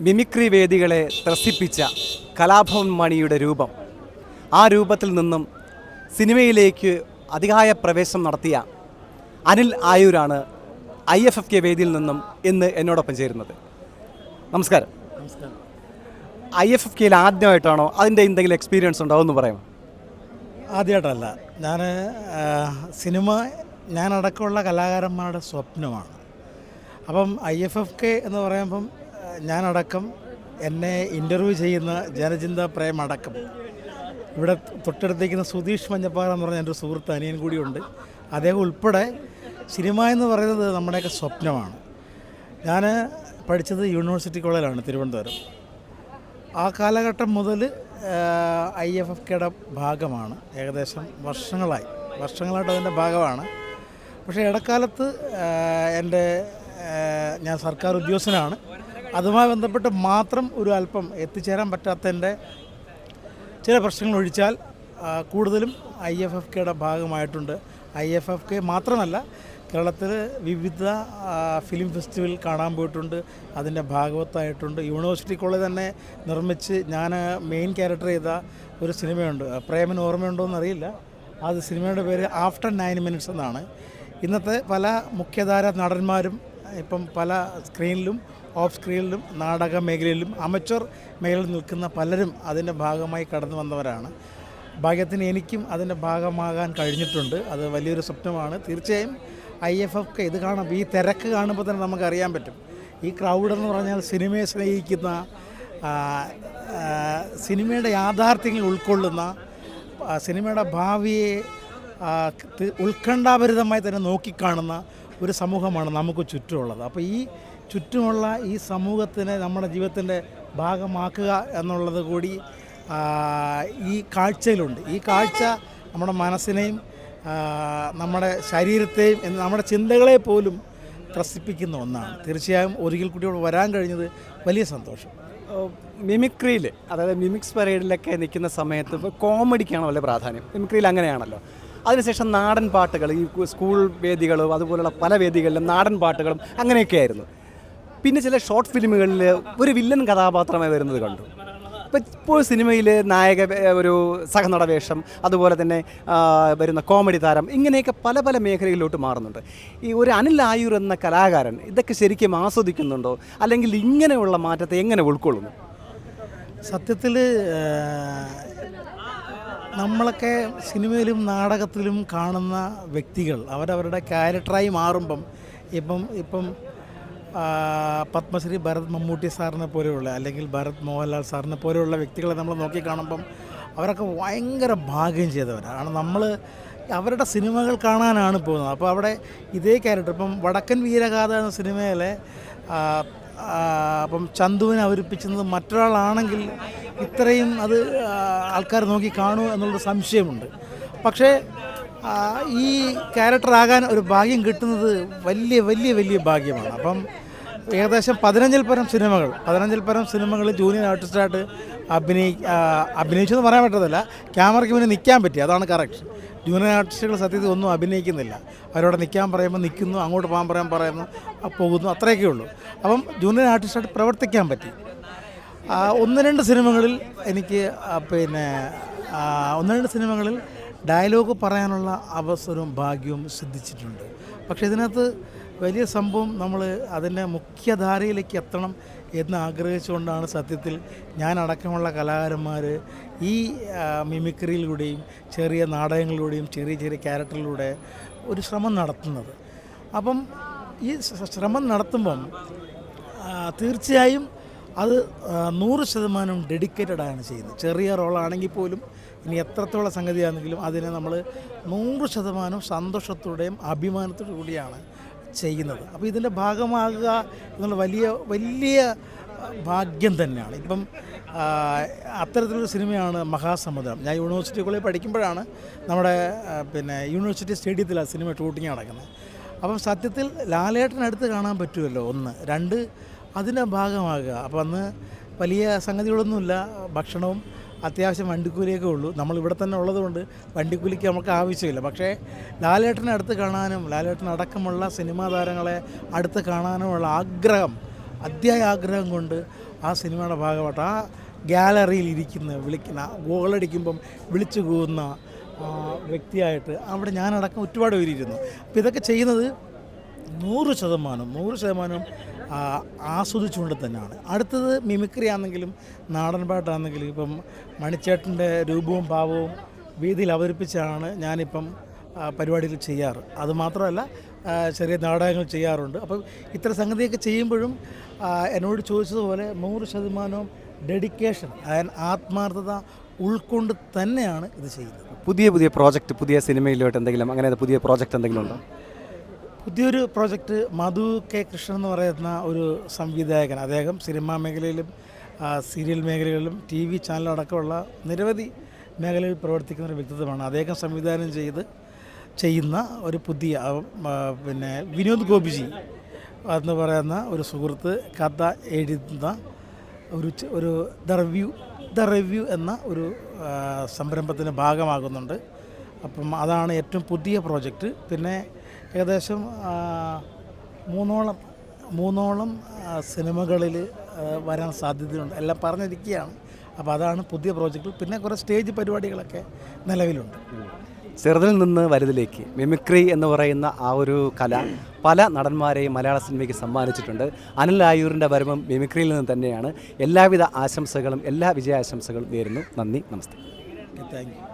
Mimicry വേദികളെ ത്രസിപ്പിച്ച Kalabhavan മണിയുടെ രൂപം. ആ രൂപത്തിൽ നിന്നും സിനിമയിലേക്ക് അധികായ പ്രവേശം നടത്തിയ അനിൽ ആയൂരാണ് ഐ എഫ് എഫ് കെ വേദിയിൽ നിന്നും ഇന്ന് എന്നോടൊപ്പം ചേരുന്നത്. നമസ്കാരം. ഐ എഫ് എഫ് കെയിൽ ആദ്യമായിട്ടാണോ അതിന്റെ എന്തെങ്കിലും എക്സ്പീരിയൻസ് ഉണ്ടോ? എന്ന് പറയാം ആദ്യമായിട്ടല്ല. ഞാൻ സിനിമ ഞാനടക്കമുള്ള കലാകാരന്മാരുടെ സ്വപ്നമാണ്. അപ്പം ഐ എഫ് എഫ് കെ എന്ന് പറയുമ്പം ഞാനടക്കം എന്നെ ഇന്റർവ്യൂ ചെയ്യുന്ന ജനചിന്ത പ്രേം അടക്കം. ഇവിടെ തൊട്ടടുത്തേക്കുന്ന സുധീഷ് മഞ്ഞപ്പാറ എന്ന് പറഞ്ഞ എന്റെ ഒരു സുഹൃത്ത് അനിയൻ കൂടിയുണ്ട്. അദ്ദേഹം ഉൾപ്പെടെ സിനിമ എന്ന് പറയുന്നത് നമ്മുടെയൊക്കെ സ്വപ്നമാണ്. ഞാൻ പഠിച്ചത് യൂണിവേഴ്സിറ്റി കോളേജിലാണ് തിരുവനന്തപുരം. ആ കാലഘട്ടം മുതൽ ഐ എഫ് എഫ് കെയുടെ ഭാഗമാണ്. ഏകദേശം വർഷങ്ങളായി. വർഷങ്ങളായിട്ട് അതിന്റെ ഭാഗമാണ്. പക്ഷേ ഇടക്കാലത്ത് എന്റെ ഞാൻ സർക്കാർ ഉദ്യോഗസ്ഥനാണ്. അതുമായി ബന്ധപ്പെട്ട് മാത്രം ഒരു അല്പം എത്തിച്ചേരാൻ പറ്റാത്തതിന്റെ ചില പ്രശ്നങ്ങൾ ഒഴിച്ചാൽ കൂടുതലും ഐ എഫ് എഫ് കെയുടെ ഭാഗമായിട്ടുണ്ട്. ഐ എഫ് എഫ് കെ മാത്രമല്ല കേരളത്തിൽ വിവിധ ഫിലിം ഫെസ്റ്റിവൽ കാണാൻ പോയിട്ടുണ്ട്. അതിന്റെ ഭാഗവത്തായിട്ടുണ്ട്. യൂണിവേഴ്സിറ്റി കോളേജ് തന്നെ നിർമ്മിച്ച് ഞാൻ മെയിൻ ക്യാരക്ടർ ചെയ്ത ഒരു സിനിമയുണ്ട്. പ്രേമന് ഓർമ്മയുണ്ടോ എന്നറിയില്ല. അത് സിനിമയുടെ പേര് ആഫ്റ്റർ നയൻ മിനിറ്റ്സ് എന്നാണ്. ഇന്നത്തെ പല മുഖ്യധാര നടന്മാരും ഇപ്പം പല സ്ക്രീനിലും ഓഫ് സ്ക്രീനിലും നാടക മേഖലയിലും അമച്ചർ മേഖലയിൽ നിൽക്കുന്ന പലരും അതിന്റെ ഭാഗമായി കടന്നു വന്നവരാണ്. ഭാഗ്യത്തിന് എനിക്കും അതിന്റെ ഭാഗമാകാൻ കഴിഞ്ഞിട്ടുണ്ട്. അത് വലിയൊരു സ്വപ്നമാണ്. തീർച്ചയായും ഐ എഫ് എഫ് ഇത് കാണാം ഈ തിരക്ക് കാണുമ്പോൾ തന്നെ നമുക്കറിയാൻ പറ്റും. ഈ ക്രൗഡ് എന്ന് പറഞ്ഞാൽ സിനിമയെ സ്നേഹിക്കുന്ന സിനിമയുടെ യാഥാർത്ഥ്യങ്ങൾ ഉൾക്കൊള്ളുന്ന സിനിമയുടെ ഭാവിയെ ഉത്കണ്ഠാഭരിതമായി തന്നെ നോക്കിക്കാണുന്ന ഒരു സമൂഹമാണ് നമുക്ക് ചുറ്റുമുള്ളത്. അപ്പോൾ ഈ ചുറ്റുമുള്ള ഈ സമൂഹത്തിനെ നമ്മുടെ ജീവിതത്തിന്റെ ഭാഗമാക്കുക എന്നുള്ളത് കൂടി ഈ കാഴ്ചയിലുണ്ട്. ഈ കാഴ്ച നമ്മുടെ മനസ്സിനെയും നമ്മുടെ ശരീരത്തെയും നമ്മുടെ ചിന്തകളെ പോലും ത്രസിപ്പിക്കുന്ന ഒന്നാണ്. തീർച്ചയായും ഒരിക്കൽ കൂടി വരാൻ കഴിഞ്ഞത് വലിയ സന്തോഷം. മിമിക്രിയിൽ അതായത് മിമിക്സ് പരേഡിലൊക്കെ നിൽക്കുന്ന സമയത്ത് ഇപ്പോൾ കോമഡിക്കാണ് വളരെ പ്രാധാന്യം? മിമിക്രിയിൽ അങ്ങനെയാണല്ലോ. അതിനുശേഷം നാടൻ പാട്ടുകൾ ഈ സ്കൂൾ വേദികളും അതുപോലുള്ള പല വേദികളിലും നാടൻ പാട്ടുകളും അങ്ങനെയൊക്കെ ആയിരുന്നു പിന്നെ ചില ഷോർട്ട് ഫിലിമുകളിൽ ഒരു വില്ലൻ കഥാപാത്രമായി വരുന്നത് കണ്ടു. ഇപ്പോൾ ഇപ്പോൾ സിനിമയിൽ നായക ഒരു സഹനട വേഷം അതുപോലെ തന്നെ വരുന്ന കോമഡി താരം ഇങ്ങനെയൊക്കെ പല പല മേഖലയിലോട്ട് മാറുന്നുണ്ട്. ഈ ഒരു അനിൽ ആയൂർ എന്ന കലാകാരൻ ഇതൊക്കെ ശരിക്കും ആസ്വദിക്കുന്നുണ്ടോ? അല്ലെങ്കിൽ ഇങ്ങനെയുള്ള മാറ്റത്തെ എങ്ങനെ ഉൾക്കൊള്ളുന്നു? സത്യത്തിൽ നമ്മളൊക്കെ സിനിമയിലും നാടകത്തിലും കാണുന്ന വ്യക്തികൾ അവരവരുടെ ക്യാരക്ടറായി മാറുമ്പം ഇപ്പം ഇപ്പം പത്മശ്രീ ഭരത് മമ്മൂട്ടി സാറിനെ പോലെയുള്ള അല്ലെങ്കിൽ ഭരത് മോഹൻലാൽ സാറിനെ പോലെയുള്ള വ്യക്തികളെ നമ്മൾ നോക്കിക്കാണുമ്പം അവരൊക്കെ ഭയങ്കര ഭാഗ്യം ചെയ്തവരാണ്. നമ്മൾ അവരുടെ സിനിമകൾ കാണാനാണ് പോകുന്നത്. അപ്പോൾ അവിടെ ഇതേ ക്യാരക്ടർ ഇപ്പം വടക്കൻ വീരഗാഥ എന്ന സിനിമയിലെ അപ്പം ചന്തുവിനെ അവതരിപ്പിച്ചത് മറ്റൊരാളാണെങ്കിൽ ഇത്രയും അത് ആൾക്കാർ നോക്കി കാണൂ എന്നുള്ളൊരു സംശയമുണ്ട്. പക്ഷേ ഈ ക്യാരക്ടറാകാൻ ഒരു ഭാഗ്യം കിട്ടുന്നത് വലിയ വലിയ വലിയ ഭാഗ്യമാണ്. അപ്പം ഏകദേശം പതിനഞ്ചിൽ പരം സിനിമകൾ പതിനഞ്ചിൽ പരം സിനിമകൾ ജൂനിയർ ആർട്ടിസ്റ്റായിട്ട് അഭിനയി അഭിനയിച്ചു എന്ന് പറയാൻ പറ്റത്തില്ല. ക്യാമറയ്ക്ക് മുന്നിൽ നിൽക്കാൻ പറ്റി അതാണ് കറക്റ്റ് ജൂനിയർ ആർട്ടിസ്റ്റുകൾ സത്യത്തിൽ ഒന്നും അഭിനയിക്കുന്നില്ല. അവരോട് നിൽക്കാൻ പറയുമ്പോൾ നിൽക്കുന്നു അങ്ങോട്ട് പോകാൻ പറയാൻ പറയുന്നു പോകുന്നു അത്രയൊക്കെ ഉള്ളൂ. അപ്പം ജൂനിയർ ആർട്ടിസ്റ്റായിട്ട് പ്രവർത്തിക്കാൻ പറ്റി. ഒന്ന് രണ്ട് സിനിമകളിൽ എനിക്ക് പിന്നെ ഒന്ന് രണ്ട് സിനിമകളിൽ ഡയലോഗ് പറയാനുള്ള അവസരവും ഭാഗ്യവും സിദ്ധിച്ചിട്ടുണ്ട്. പക്ഷേ ഇതിനകത്ത് വലിയ സംഭവം നമ്മൾ അതിന്റെ മുഖ്യധാരയിലേക്ക് എത്തണം എന്ന് ആഗ്രഹിച്ചുകൊണ്ടാണ് സത്യത്തിൽ ഞാൻ അടക്കമുള്ള കലാകാരന്മാർ ഈ മിമിക്രിയിലൂടെയും ചെറിയ നാടകങ്ങളിലൂടെയും ചെറിയ ചെറിയ ക്യാരക്ടറിലൂടെ ഒരു ശ്രമം നടത്തുന്നത്. അപ്പം ഈ ശ്രമം നടത്തുമ്പം തീർച്ചയായും അത് നൂറ് ശതമാനം ഡെഡിക്കേറ്റഡ് ആണ് ചെയ്യുന്നത്. ചെറിയ റോളാണെങ്കിൽ പോലും ഇനി എത്രത്തോളം സംഗതിയാണെങ്കിലും അതിനെ നമ്മൾ നൂറ് ശതമാനം സന്തോഷത്തോടെയും അഭിമാനത്തോടു കൂടിയാണ് ചെയ്യുന്നത്. അപ്പോൾ ഇതിന്റെ ഭാഗമാകുക എന്നുള്ള വലിയ വലിയ ഭാഗ്യം തന്നെയാണ്. ഇപ്പം അത്തരത്തിലൊരു സിനിമയാണ് മഹാസമുദ്രം. ഞാൻ യൂണിവേഴ്സിറ്റി കോളേജിൽ പഠിക്കുമ്പോഴാണ് നമ്മുടെ പിന്നെ യൂണിവേഴ്സിറ്റി സ്റ്റേഡിയത്തിലാണ് സിനിമ ഷൂട്ടിംഗ് നടക്കുന്നത്. അപ്പം സത്യത്തിൽ ലാലേട്ടനടുത്ത് കാണാൻ പറ്റുമല്ലോ ഒന്ന്. രണ്ട് അതിന്റെ ഭാഗമാകുക. അപ്പോൾ അന്ന് വലിയ സംഗതികളൊന്നുമില്ല. ഭക്ഷണവും അത്യാവശ്യം വണ്ടിക്കൂലിയൊക്കെ ഉള്ളൂ. നമ്മൾ ഇവിടെ തന്നെ ഉള്ളതുകൊണ്ട് വണ്ടിക്കൂലിക്ക് നമുക്ക് ആവശ്യമില്ല. പക്ഷേ ലാലേട്ടനെ അടുത്ത് കാണാനും ലാലേട്ടൻ അടക്കമുള്ള സിനിമാ താരങ്ങളെ അടുത്ത് കാണാനുമുള്ള ആഗ്രഹം അധ്യായ ആഗ്രഹം കൊണ്ട് ആ സിനിമയുടെ ഭാഗമായിട്ട് ആ ഗാലറിയിൽ ഇരിക്കുന്ന വിളിക്കുന്ന ഗോളടിക്കുമ്പം വിളിച്ചു ആ, വ്യക്തിയായിട്ട് അവിടെ ഞാനടക്കം ഒരുപാട് പേരിയിരുന്നു അപ്പോൾ ഇതൊക്കെ ചെയ്യുന്നത് നൂറ് ശതമാനം നൂറ് ശതമാനം ആസ്വദിച്ചുകൊണ്ട് തന്നെയാണ്. അടുത്തത് മിമിക്രി ആണെങ്കിലും നാടൻ പാട്ടാണെങ്കിലും ഇപ്പം മണിച്ചേട്ടന്റെ രൂപവും ഭാവവും വീതിയിൽ അവതരിപ്പിച്ചാണ് ഞാനിപ്പം പരിപാടികൾ ചെയ്യാറ്. അതുമാത്രമല്ല ചെറിയ നാടകങ്ങൾ ചെയ്യാറുണ്ട്. അപ്പം ഇത്തരം സംഗതിയൊക്കെ ചെയ്യുമ്പോഴും എന്നോട് ചോദിച്ചതുപോലെ നൂറ് ശതമാനവും ഡെഡിക്കേഷൻ അതായത് ആത്മാർത്ഥത ഉൾക്കൊണ്ട് തന്നെയാണ് ഇത് ചെയ്യുന്നത്. പുതിയ പുതിയ പ്രോജക്റ്റ് പുതിയ സിനിമയിലോട്ട് എന്തെങ്കിലും അങ്ങനെ പുതിയ പ്രോജക്റ്റ് എന്തെങ്കിലും ഉണ്ടോ? പുതിയൊരു പ്രോജക്റ്റ് മധു കെ കൃഷ്ണൻ എന്ന് പറയുന്ന ഒരു സംവിധായകൻ. അദ്ദേഹം സിനിമാ മേഖലയിലും സീരിയൽ മേഖലകളിലും ടി വി ചാനലടക്കമുള്ള നിരവധി മേഖലയിൽ പ്രവർത്തിക്കുന്ന ഒരു വ്യക്തിത്വമാണ്. അദ്ദേഹം സംവിധാനം ചെയ്ത് ചെയ്യുന്ന ഒരു പുതിയ പിന്നെ വിനോദ് ഗോപിജി എന്ന് പറയുന്ന ഒരു സുഹൃത്ത് കഥ എഴുതുന്ന ഒരു ഒരു ദ റിവ്യൂ ദ റിവ്യൂ എന്ന ഒരു സംരംഭത്തിന്റെ ഭാഗമാകുന്നുണ്ട്. അപ്പം അതാണ് ഏറ്റവും പുതിയ പ്രോജക്റ്റ്. പിന്നെ ഏകദേശം മൂന്നോളം മൂന്നോളം സിനിമകളിൽ വരാൻ സാധ്യതയുണ്ട്. എല്ലാം പറഞ്ഞിരിക്കുകയാണ്. അപ്പോൾ അതാണ് പുതിയ പ്രോജക്റ്റ് പിന്നെ കുറേ സ്റ്റേജ് പരിപാടികളൊക്കെ നിലവിലുണ്ട്. ചെറുതിൽ നിന്ന് വലുതിലേക്ക് മിമിക്രി എന്ന് പറയുന്ന ആ ഒരു കല പല നടന്മാരെയും മലയാള സിനിമയ്ക്ക് സമ്മാനിച്ചിട്ടുണ്ട്. അനിൽ ആയൂരിന്റെ വരവും മിമിക്രിയിൽ നിന്ന് തന്നെയാണ്. എല്ലാവിധ ആശംസകളും എല്ലാ വിജയാശംസകളും നേരുന്നു. നന്ദി നമസ്തേ. Thank you